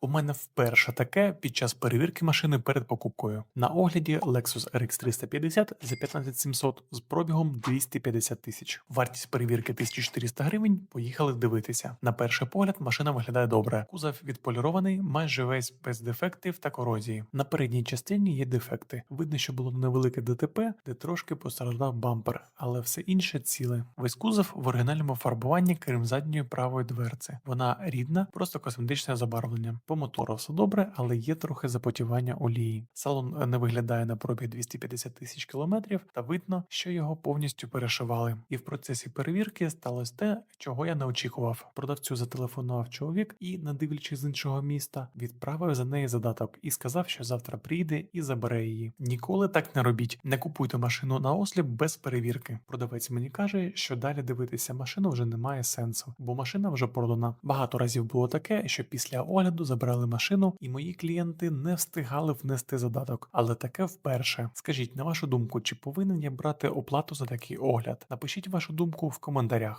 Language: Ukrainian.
У мене вперше таке під час перевірки машини перед покупкою. На огляді Lexus RX 350 за 15700 з пробігом 250 тисяч. Вартість перевірки 1400 гривень. Поїхали дивитися. На перший погляд машина виглядає добре. Кузов відполірований, майже весь без дефектів та корозії. На передній частині є дефекти. Видно, що було невелике ДТП, де трошки постраждав бампер, але все інше ціле. Весь кузов в оригінальному фарбуванні, крім задньої правої дверці. Вона рідна, просто косметичне забарвлення. По мотору все добре, але є трохи запотівання олії. Салон е, не виглядає на пробіг 250 тисяч кілометрів, та видно, що його повністю перешивали. І в процесі перевірки сталося те, чого я не очікував. Продавцю зателефонував чоловік і, не дивлячись з іншого міста, відправив за неї задаток і сказав, що завтра прийде і забере її. Ніколи так не робіть. Не купуйте машину на осліп без перевірки. Продавець мені каже, що далі дивитися машину вже немає сенсу, бо машина вже продана. Багато разів було таке, що після огляду забрали машину, і мої клієнти не встигали внести задаток. Але таке вперше. Скажіть, на вашу думку, чи повинен я брати оплату за такий огляд? Напишіть вашу думку в коментарях.